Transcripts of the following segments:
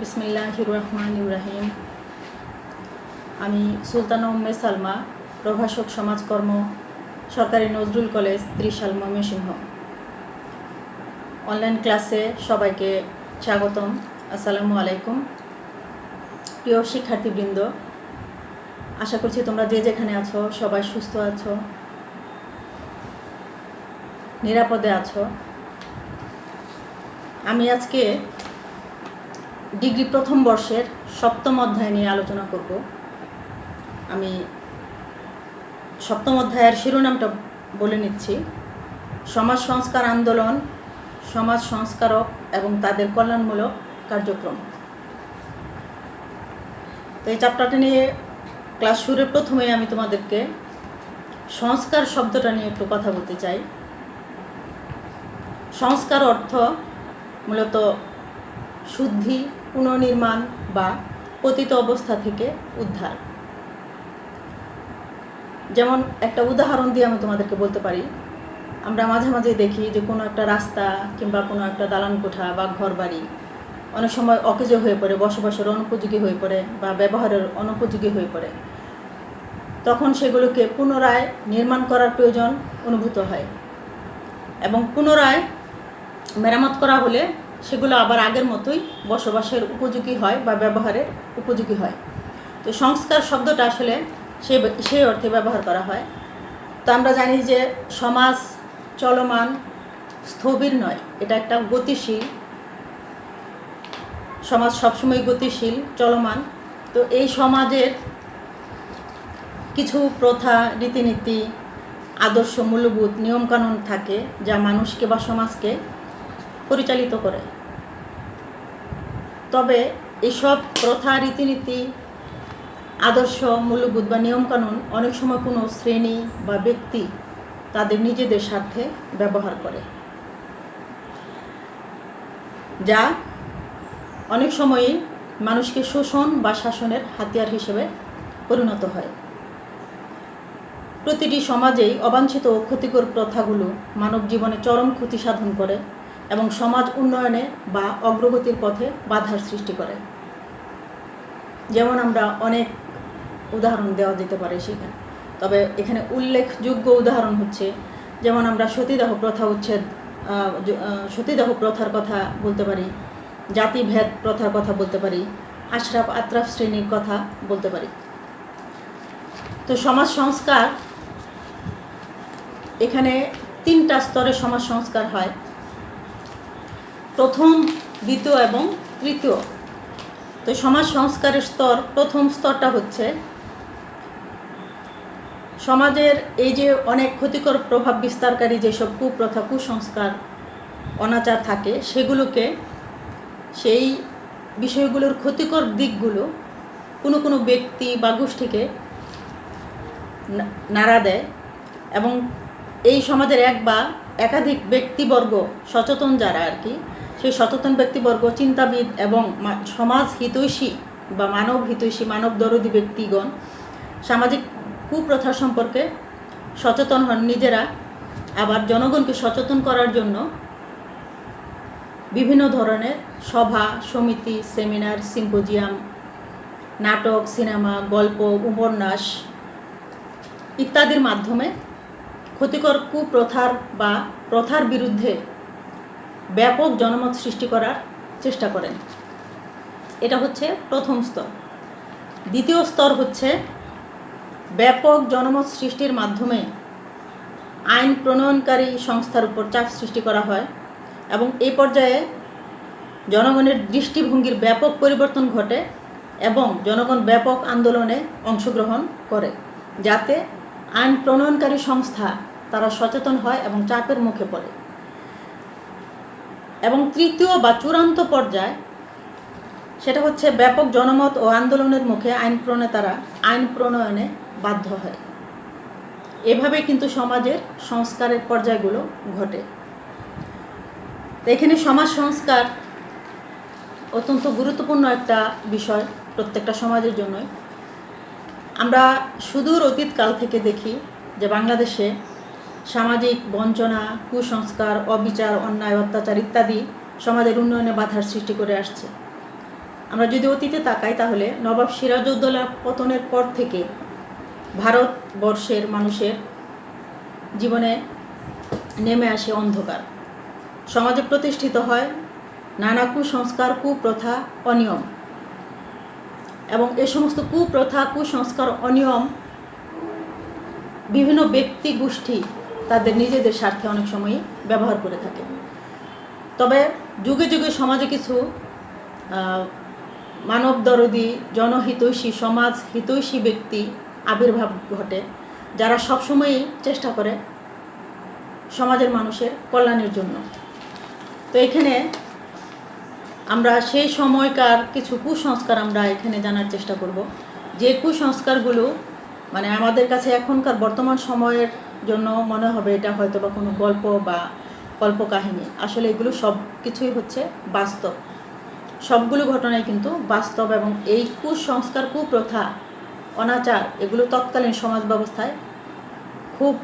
বিসমিল্লাহ রহমান ইব্রাহিম আমি সুলতানা উম্মে সালমা, প্রভাষক সমাজকর্ম, সরকারি নজরুল কলেজ ত্রিশাল ময়মনসিংহ। অনলাইন ক্লাসে সবাইকে স্বাগতম। আসসালামু আলাইকুম। প্রিয় শিক্ষার্থীবৃন্দ, আশা করছি তোমরা যে যেখানে আছো, সবাই সুস্থ আছো, নিরাপদে আছো। আমি আজকে ডিগ্রি প্রথম বর্ষের সপ্তম অধ্যায় নিয়ে আলোচনা করব। আমি সপ্তম অধ্যায়ের শিরোনামটা বলে নিচ্ছি। সমাজ সংস্কার আন্দোলন, সমাজ সংস্কারক এবং তাদের কল্যাণমূলক কার্যক্রম। তো এই চ্যাপ্টারটা নিয়ে ক্লাস শুরুর প্রথমেই আমি তোমাদেরকে সংস্কার শব্দটা নিয়ে একটু কথা বলতে চাই। সংস্কার অর্থ মূলত শুদ্ধি, পুনর্নির্মাণ বা পতিত অবস্থা থেকে উদ্ধার। যেমন একটা উদাহরণ দিয়ে আমি তোমাদেরকে বলতে পারি। আমরা মাঝে মাঝে দেখি যে কোনো একটা রাস্তা কিংবা কোনো একটা দালান কোঠা বা ঘর বাড়ি অনেক সময় অকেজ হয়ে পড়ে, বসবাসের অনুপযোগী হয়ে পড়ে বা ব্যবহারের অনুপযোগী হয়ে পড়ে। তখন সেগুলোকে পুনরায় নির্মাণ করার প্রয়োজন অনুভূত হয় এবং পুনরায় মেরামত করা হলে সেগুলো আবার আগের মতোই বসবাসের উপযোগী হয় বা ব্যবহারের উপযোগী হয়। তো সংস্কার শব্দটা আসলে সে সেই অর্থে ব্যবহার করা হয়। তো আমরা জানি যে সমাজ চলমান স্থবির নয়, এটা একটা গতিশীল, সমাজ সবসময় গতিশীল, চলমান। তো এই সমাজের কিছু প্রথা, রীতিনীতি, আদর্শ, মূল্যবোধ, নিয়মকানুন থাকে যা মানুষকে বা সমাজকে পরিচালিত করে। তবে এসব প্রথা, রীতিনীতি, আদর্শ, মূল্যবোধ বা নিয়মকানুন অনেক সময় কোনো শ্রেণি বা ব্যক্তি তাদের নিজেদের স্বার্থে ব্যবহার করে। যা অনেক সময়ই মানুষকে শোষণ বা শাসনের হাতিয়ার হিসেবে পরিণত হয়। প্রতিটি সমাজেই অবাঞ্ছিত ও ক্ষতিকর প্রথাগুলো মানব জীবনে চরম ক্ষতি সাধন করে। এবং সমাজ উন্নয়নে বা অগ্রগতির পথে বাধার সৃষ্টি করে। যেমন আমরা অনেক উদাহরণ দেওয়া যেতে পারে সেখানে। তবে এখানে উল্লেখযোগ্য উদাহরণ হচ্ছে, যেমন আমরা সতীদাহ প্রথা উচ্ছেদ সতীদাহ প্রথার কথা বলতে পারি, জাতিভেদ প্রথার কথা বলতে পারি, আশরাফ আত্রাফ শ্রেণির কথা বলতে পারি। তো সমাজ সংস্কার, এখানে তিনটা স্তরে সমাজ সংস্কার হয়। প্রথম, দ্বিতীয় এবং তৃতীয়। তো সমাজ সংস্কারের স্তর, প্রথম স্তরটা হচ্ছে সমাজের এই যে অনেক ক্ষতিকর প্রভাব বিস্তারকারী যেসব কুপ্রথা, কুসংস্কার, অনাচার থাকে, সেগুলোকে সেই বিষয়গুলোর ক্ষতিকর দিকগুলো কোনো কোনো ব্যক্তি বা গোষ্ঠীকে নাড়া দেয় এবং এই সমাজের এক বা একাধিক ব্যক্তিবর্গ সচেতন যারা আর কি সেই সচেতন ব্যক্তিবর্গ, চিন্তাবিদ এবং সমাজ হিতৈষী বা মানব হিতৈষী, মানব দরদি ব্যক্তিগণ সামাজিক কুপ্রথা সম্পর্কে সচেতন হন নিজেরা। আবার জনগণকে সচেতন করার জন্য বিভিন্ন ধরনের সভা, সমিতি, সেমিনার, সিম্পোজিয়াম, নাটক, সিনেমা, গল্প, উপন্যাস ইত্যাদির মাধ্যমে ক্ষতিকর কুপ্রথার বা প্রথার বিরুদ্ধে ব্যাপক জনমত সৃষ্টি করার চেষ্টা করেন। এটা হচ্ছে প্রথম স্তর। দ্বিতীয় স্তর হচ্ছে ব্যাপক জনমত সৃষ্টির মাধ্যমে আইন প্রণয়নকারী সংস্থার উপর চাপ সৃষ্টি করা হয় এবং এই পর্যায়ে জনগণের দৃষ্টিভঙ্গির ব্যাপক পরিবর্তন ঘটে এবং জনগণ ব্যাপক আন্দোলনে অংশগ্রহণ করে, যাতে আইন প্রণয়নকারী সংস্থা তারা সচেতন হয় এবং চাপের মুখে পড়ে। এবং তৃতীয় বা চূড়ান্ত পর্যায়, সেটা হচ্ছে ব্যাপক জনমত ও আন্দোলনের মুখে আইন প্রণেতারা আইন প্রণয়নে বাধ্য হয়। এভাবে কিন্তু সমাজের সংস্কারের পর্যায়গুলো ঘটে। এখানে সমাজ সংস্কার অত্যন্ত গুরুত্বপূর্ণ একটা বিষয় প্রত্যেকটা সমাজের জন্যই। আমরা সুদূর অতীতকাল থেকে দেখি যে বাংলাদেশে সামাজিক বঞ্চনা, কুসংস্কার, অবিচার, অন্যায়, অত্যাচার ইত্যাদি সমাজের উন্নয়নে বাধার সৃষ্টি করে আসছে। আমরা যদি অতীতে তাকাই তাহলে নবাব সিরাজউদ্দৌলার পতনের পর থেকে ভারতবর্ষের মানুষের জীবনে নেমে আসে অন্ধকার। সমাজে প্রতিষ্ঠিত হয় নানা কুসংস্কার, কুপ্রথা, অনিয়ম। এবং এ সমস্ত কুপ্রথা, কুসংস্কার, অনিয়ম বিভিন্ন ব্যক্তি গোষ্ঠী তাদের নিজেদের স্বার্থে অনেক সময়ই ব্যবহার করে থাকে। তবে যুগে যুগে সমাজে কিছু আহ, মানবদরদি জনহিতৈষী সমাজ হিতৈষী ব্যক্তি আবির্ভাব ঘটে যারা সবসময়ই চেষ্টা করে সমাজের মানুষের কল্যাণের জন্য। তো এখানে আমরা সেই সময়কার কিছু কুসংস্কার আমরা এখানে জানার চেষ্টা করব। যে কুসংস্কারগুলো মানে আমাদের কাছে এখনকার বর্তমান সময়ের জন্য মনে হবে এটা হয়তো বা কোনো গল্প বা কল্পকাহিনী আসলে এগুলো সব কিছুই হচ্ছে বাস্তব। সবগুলো ঘটনাই কিন্তু বাস্তব এবং এই কুসংস্কার, কুপ্রথা, অনাচার এগুলো তৎকালীন সমাজ ব্যবস্থায় খুব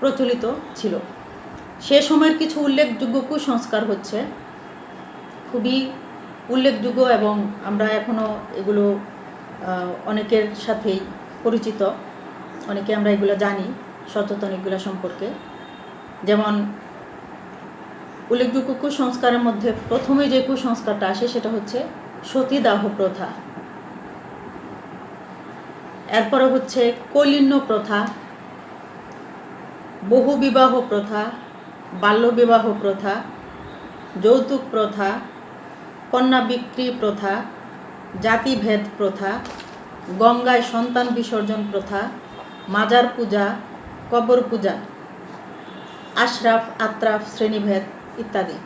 প্রচলিত ছিল। সে সময়ের কিছু উল্লেখযোগ্য কুসংস্কার হচ্ছে। খুবই উল্লেখযোগ্য এবং আমরা এখনও এগুলো অনেকের সাথেই পরিচিত। অনেকে আমরা এগুলো জানি। সচেতন এগুলো সম্পর্কে। যেমন, উল্লেখযোগ্য কুসংস্কারের মধ্যে প্রথমে যে কুসংস্কারটা আসে সেটা হচ্ছে সতীদাহ প্রথা। এরপরে হচ্ছে কলিন্য প্রথা বহু বিবাহ প্রথা, বাল্যবিবাহ প্রথা, যৌতুক প্রথা কন্যা বিক্রি প্রথা, জাতিভেদ প্রথা, গঙ্গায় সন্তান বিসর্জন প্রথা, মাজার পূজা কবর পূজা, আশরাফ, আত্রাফ, শ্রেণীভেদ ইত্যাদি।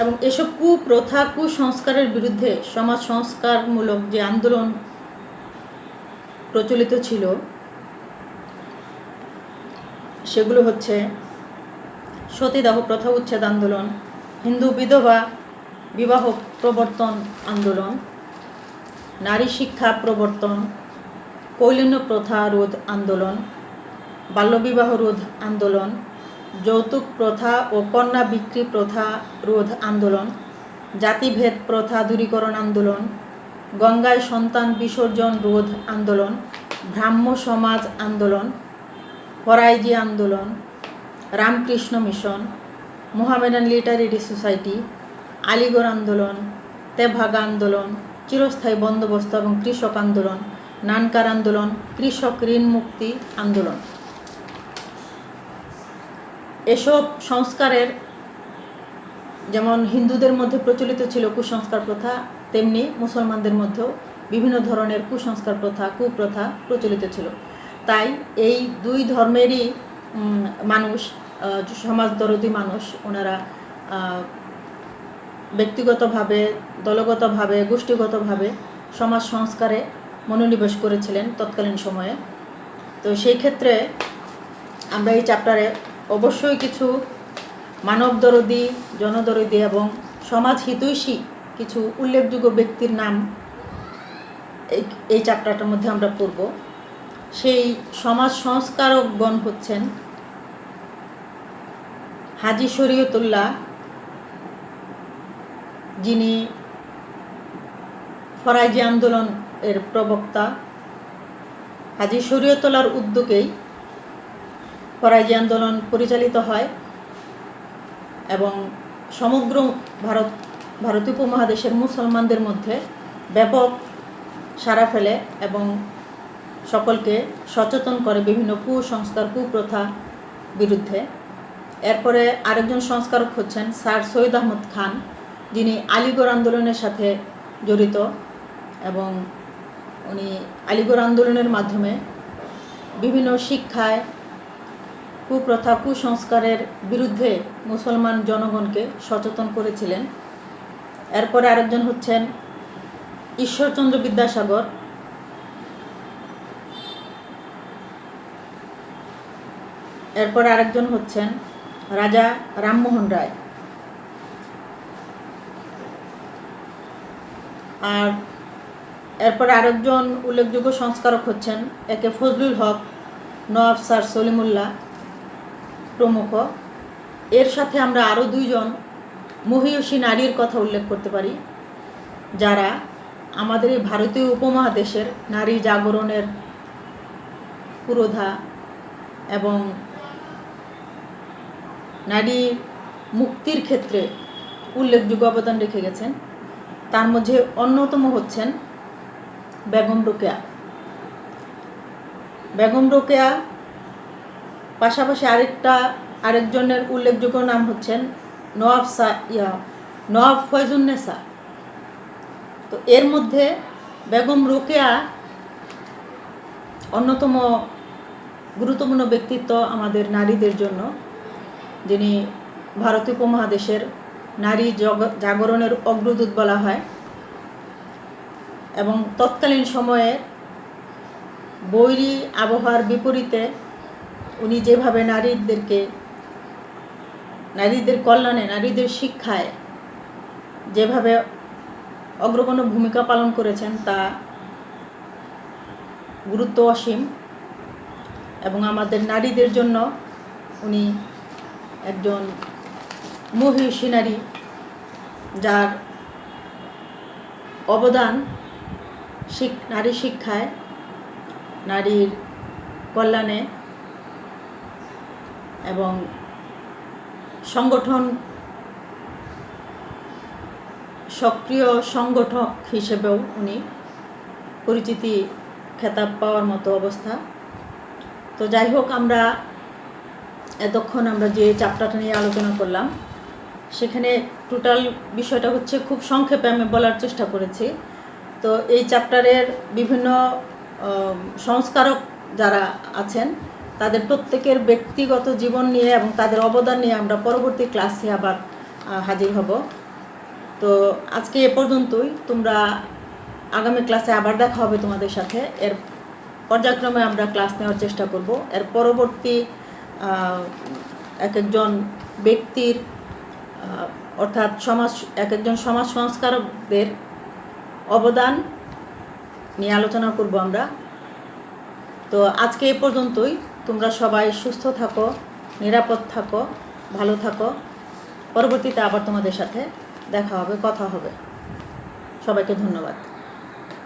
এবং এসব কুপ্রথা, কুসংস্কারের বিরুদ্ধে সমাজ সংস্কারমূলক যে আন্দোলন প্রচলিত ছিল, সেগুলো হচ্ছে সতীদাহ প্রথা উচ্ছেদ আন্দোলন, হিন্দু বিধবা বিবাহ প্রবর্তন আন্দোলন, নারী শিক্ষা প্রবর্তন কৌলিন্য প্রথা রোধ আন্দোলন, বাল্যবিবাহ রোধ আন্দোলন, যৌতুক প্রথা ও কন্যা বিক্রি প্রথা রোধ আন্দোলন, জাতিভেদ প্রথা দূরীকরণ আন্দোলন, গঙ্গায় সন্তান বিসর্জন রোধ আন্দোলন, ব্রাহ্ম সমাজ আন্দোলন, ফরাইজি আন্দোলন, Ramakrishna mission, Mohammedan literary society, Aligarh আন্দোলন, তেভাগা আন্দোলন, চিরস্থায়ী বন্দোবস্ত এবং কৃষক আন্দোলন নানকার আন্দোলন, কৃষক ঋণ মুক্তি আন্দোলন। এসব সংস্কারের, যেমন হিন্দুদের মধ্যে প্রচলিত ছিল কুসংস্কার প্রথা, তেমনি মুসলমানদের মধ্যেও বিভিন্ন ধরনের কুসংস্কার প্রথা, কুপ্রথা প্রচলিত ছিল। তাই এই দুই ধর্মেরই মানুষ সমাজদরদি মানুষ, ওনারা ব্যক্তিগতভাবে, দলগতভাবে, গোষ্ঠীগতভাবে সমাজ সংস্কারে মনোনিবেশ করেছিলেন তৎকালীন সময়ে। তো সেই ক্ষেত্রে আমরা এই চ্যাপ্টারে অবশ্যই কিছু মানবদরদি, জনদরদি এবং সমাজ হিতৈষী কিছু উল্লেখযোগ্য ব্যক্তির নাম এই এই চ্যাপ্টারটার মধ্যে আমরা পড়ব। সেই সমাজ সংস্কারকগণ হচ্ছেন হাজি শরীয়তুল্লাহ, যিনি ফরাইজি আন্দোলন এর প্রবক্তা হাজি শরীয়তলার উদ্যোগেই ফরাইজি আন্দোলন পরিচালিত হয় এবং সমগ্র ভারত ভারতীয় উপমহাদেশের মুসলমানদের মধ্যে ব্যাপক সাড়া ফেলে এবং সকলকে সচেতন করে বিভিন্ন কুসংস্কার, কুপ্রথা বিরুদ্ধে। এরপরে আরেকজন সংস্কারক হচ্ছেন স্যার সৈয়দ আহমদ খান, যিনি আলিগড় আন্দোলনের সাথে জড়িত এবং আলিগড় আন্দোলনের মাধ্যমে বিভিন্ন শিক্ষায় কুপ্রথা, কুসংস্কারের বিরুদ্ধে মুসলমান জনগণকে সচেতন করেছিলেন। এরপরে আরেকজন হচ্ছেন ঈশ্বরচন্দ্র বিদ্যাসাগর। এরপর আরেকজন হচ্ছেন রাজা রামমোহন রায়। আর এরপর আরেকজন উল্লেখযোগ্য সংস্কারক হচ্ছেন A K Fazlul Huq, Nawab Sir Salimullah প্রমুখ। এর সাথে আমরা আরও দুইজন মহিষী নারীর কথা উল্লেখ করতে পারি, যারা আমাদের এই ভারতীয় উপমহাদেশের নারী জাগরণের পুরোধা এবং নারী মুক্তির ক্ষেত্রে উল্লেখযোগ্য অবদান রেখে গেছেন। তার মধ্যে অন্যতম হচ্ছেন বেগম রোকেয়া। বেগম রোকেয়া পাশাপাশি আরেকটা, আরেকজনের উল্লেখযোগ্য নাম হচ্ছেন নওয়াব সা, ইয়া, নওয়াব ফয়জুন্নেসা তো এর মধ্যে বেগম রোকেয়া অন্যতম গুরুত্বপূর্ণ ব্যক্তিত্ব আমাদের নারীদের জন্য। যিনি ভারতীয় উপমহাদেশের নারী জগ- জাগরণের অগ্রদূত বলা হয়। এবং তৎকালীন সময়ে বৈরী আবহাওয়ার বিপরীতে উনি যেভাবে নারীদেরকে, নারীদের কল্যাণে, নারীদের শিক্ষায় যেভাবে অগ্রগণ্য ভূমিকা পালন করেছেন তা গুরুত্ব অসীম এবং আমাদের নারীদের জন্য উনি একজন মহিষী নারী যার অবদান নারী শিক্ষায়, নারীর কল্যাণে এবং সংগঠন, সক্রিয় সংগঠক হিসেবেও উনি পরিচিতি, খেতাব পাওয়ার মতো অবস্থা। তো যাই হোক, আমরা এতক্ষণ আমরা যে চাপটাটা নিয়ে আলোচনা করলাম, সেখানে টোটাল বিষয়টা হচ্ছে খুব সংক্ষেপে আমি বলার চেষ্টা করেছি। তো এই চ্যাপ্টারের বিভিন্ন সংস্কারক যারা আছেন, তাদের প্রত্যেকের ব্যক্তিগত জীবন নিয়ে এবং তাদের অবদান নিয়ে আমরা পরবর্তী ক্লাসে আবার হাজির হব। তো আজকে এ পর্যন্তই। তোমরা আগামী ক্লাসে আবার দেখা হবে তোমাদের সাথে। এর পর্যায়ক্রমে আমরা ক্লাস নেওয়ার চেষ্টা করব। এর পরবর্তী এক একজন ব্যক্তির অর্থাৎ সমাজ, এক একজন সমাজ সংস্কারকদের অবদান নিয়ে আলোচনা করব আমরা। তো আজকে এ পর্যন্তই। তোমরা সবাই সুস্থ থাকো, নিরাপদ থাকো, ভালো থাকো। পরবর্তীতে আবার তোমাদের সাথে দেখা হবে, কথা হবে। সবাইকে ধন্যবাদ।